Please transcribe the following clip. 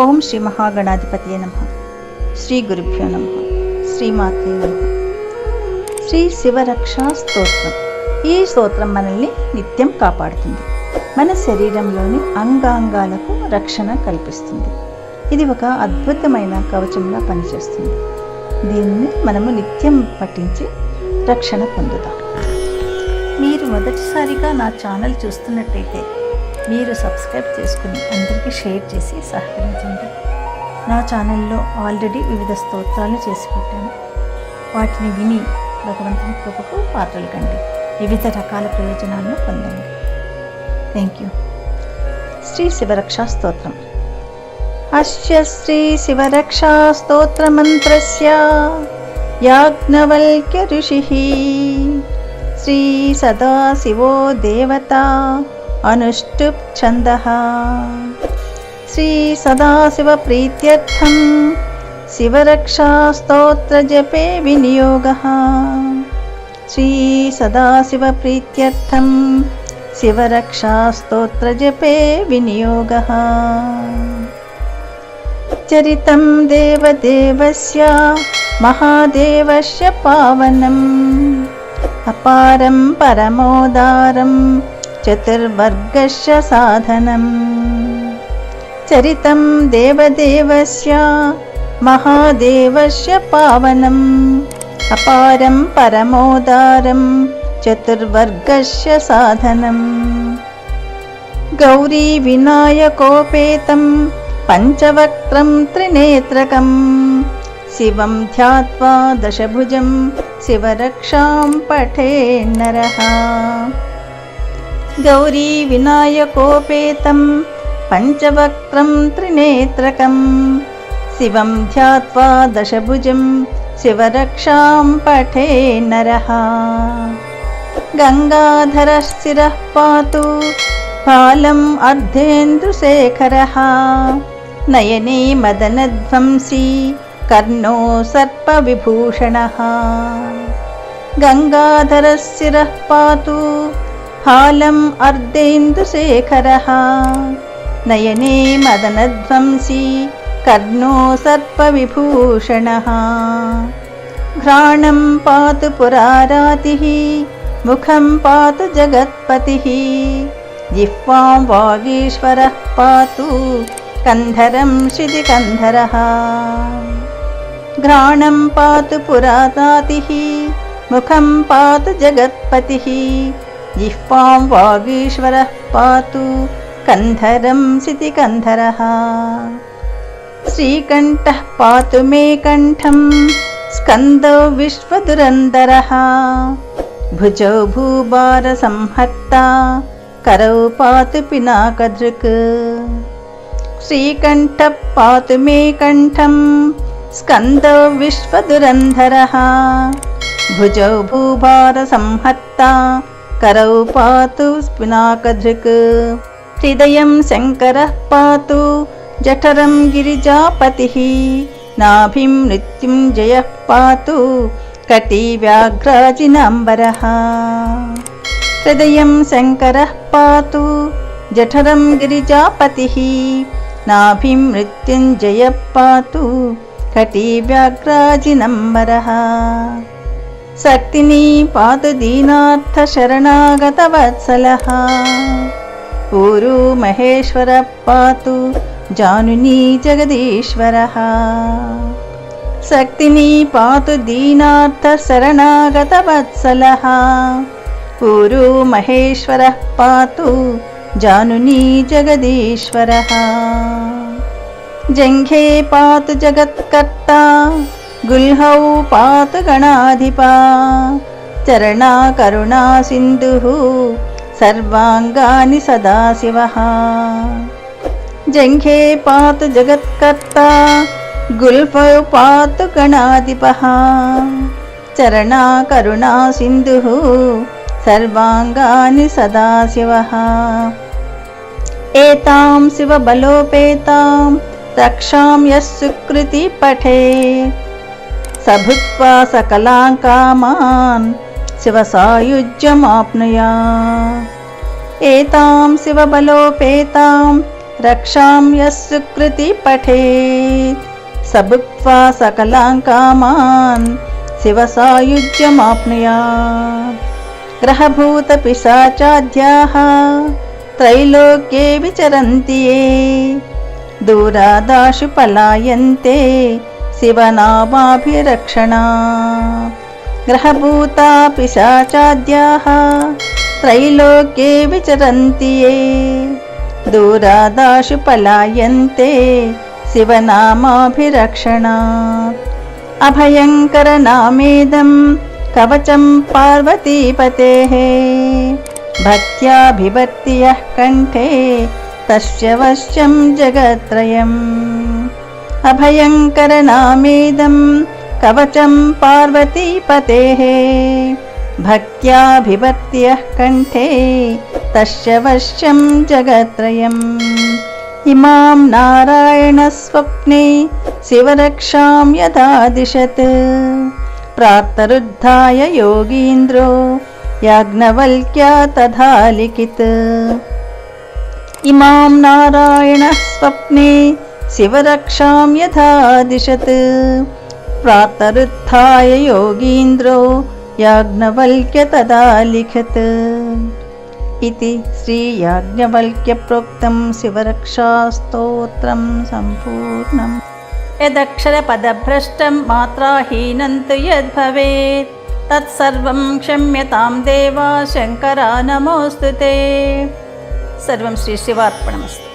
ఓం శ్రీ మహాగణాధిపతి నమ. శ్రీ గురుభ్యో నమ. శ్రీమాతే నమ. శ్రీ శివరక్షా స్తోత్రం. ఈ స్తోత్రం మనల్ని నిత్యం కాపాడుతుంది. మన శరీరంలోని అంగాంగాలకు రక్షణ కల్పిస్తుంది. ఇది ఒక అద్భుతమైన కవచంగా పనిచేస్తుంది. దీన్ని మనము నిత్యం పఠించి రక్షణ పొందుతాం మీరు మొదటిసారిగా నా ఛానల్ చూస్తున్నట్టయితే మీరు సబ్స్క్రైబ్ చేసుకుని అందరికీ షేర్ చేసి సహకరించండి. నా ఛానల్లో ఆల్రెడీ వివిధ స్తోత్రాలు చేసి పెట్టాను. వాటిని విని భగవంతుని కృపకు పాత్రలు కండి. వివిధ రకాల ప్రయోజనాలను పొందండి. థ్యాంక్ యూ శ్రీ శివరక్షా స్తోత్రం. అస్య శ్రీ శివరక్షా స్తోత్రమంత్రస్య యాజ్ఞవల్క్య ఋషి. శ్రీ సదాశివో దేవత. అనుష్టుప్ ఛందः శ్రీ సదాశివ ప్రీత్యర్థం శివరక్షా స్తోత్రజపే వినియోగः శ్రీ సదాశివ ప్రీత్యర్థం శివరక్షా స్తోత్రజపే వినియోగः चतुर्वर्गस्य साधनम् चरितं देवदेवस्य महादेवस्य पावनम्। अपारं परमोदारं चतुर्वर्गस्य साधनम् गौरीविनायकोपेतं पञ्चवक्त्रं त्रिनेत्रकम्। शिवं ध्यात्वा दशभुजं शिवरक्षां पठेन्नरः गौरीविनायकोपेतं पञ्चवक्त्रं त्रिनेत्रकं। शिवं ध्यात्वा दशभुजं शिवरक्षां पठे नरः। गङ्गाधरशिरः पातु बालम् अर्धेन्दुशेखरः। नयने मदनध्वंसी कर्णो सर्पविभूषणः। गङ्गाधरशिरः पातु हालम् अर्देन्दुशेखरः। नयने मदनध्वंसी कर्णो सर्पविभूषणः। घ्राणं पातु पुरारातिः मुखं पातु जगत्पतिः। जिह्वां वागीश्वरः पातु कन्धरं श्रितिकन्धरः। घ्राणं पातु पुरातातिः मुखं पातु जगत्पतिः। जिह्वां वागीश्वरः पातु कन्धरं सितिकन्धरः श्रीकण्ठः पातु मे कण्ठं स्कन्दौ विश्वदुरन्दरः भुजौ भूभारसंहर्ता करौ पातु पिनाकधृक् श्रीकण्ठः पातु मे कण्ठं स्कन्दौ विश्वदुरन्धरः भुजौ भूभारसंहर्ता करौ पातु स्पिनाकधृक् हृदयं शङ्करः पातु जठरं गिरिजापतिः नाभिं मृत्युञ्जयः पातु कटिव्याघ्राजिनाम्बरः हृदयं शङ्करः पातु जठरं गिरिजापतिः नाभिं मृत्युञ्जयः पातु कटिव्याघ्राजिनम्बरः शक्तिनी ऊरु महेश्वरः पातु जानुनी जगदीश्वरः। शक्तिनी पातु दीनार्थशरणागतवत्सलः ऊरु महेश्वरः पातु जानुनी जगदीश्वरः। जङ्घे पातु जगत्कर्ता गुल्हौ पातु गणाधिपा चरणा करुणा सिन्धुः सर्वाङ्गानि सदाशिवः जङ्घे पातु जगत्कर्ता गुल्फौ पातु गणाधिपः चरणा करुणा सिन्धुः सर्वाङ्गानि सदाशिवः एतां शिवबलोपेतां रक्षां यः सुकृति पठेत् स भूत्वा सकलां कामान् शिवसायुज्यमाप्नुया एतां शिवबलोपेतां रक्षां यः सुकृति पठेत् स भुक्त्वा सकलां कामान् शिवसायुज्यमाप्नुयात् ग्रहभूतपिशाचाद्याः त्रैलोक्ये विचरन्ति ये दूरादाशु पलायन्ते शिवनामाभिरक्षणा ग्रहभूता पिशाचाद्याः त्रैलोक्ये विचरन्ति ये दूरादाशु पलायन्ते शिवनामाभिरक्षणात् अभयङ्करनामेदं कवचं पार्वतीपतेः भक्त्याभिभक्ति यः कण्ठे तस्य वश्यं जगत्त्रयम् अभयङ्करनामेदं कवचं पार्वतीपतेः भक्त्याभिभक्ति यः कण्ठे तस्य वश्यं जगत्त्रयम्। इमां नारायणस्वप्ने शिवरक्षां यदा दिशत्। प्रातरुद्धाय योगीन्द्रो याज्ञवल्क्या तथा लिखित्। इमां नारायणः स्वप्ने शिवरक्षां यथा दिशत् प्रातरुत्थाय योगीन्द्रो याज्ञवल्क्य तदा लिखत् इति श्रीयाज्ञवल्क्यप्रोक्तं शिवरक्षास्तोत्रं सम्पूर्णम् यदक्षरपदभ्रष्टं मात्राहीनं तु यद्भवेत् तत्सर्वं क्षम्यतां देवा शङ्करा नमोऽस्तु ते सर्वं श्रीशिवार्पणमस्तु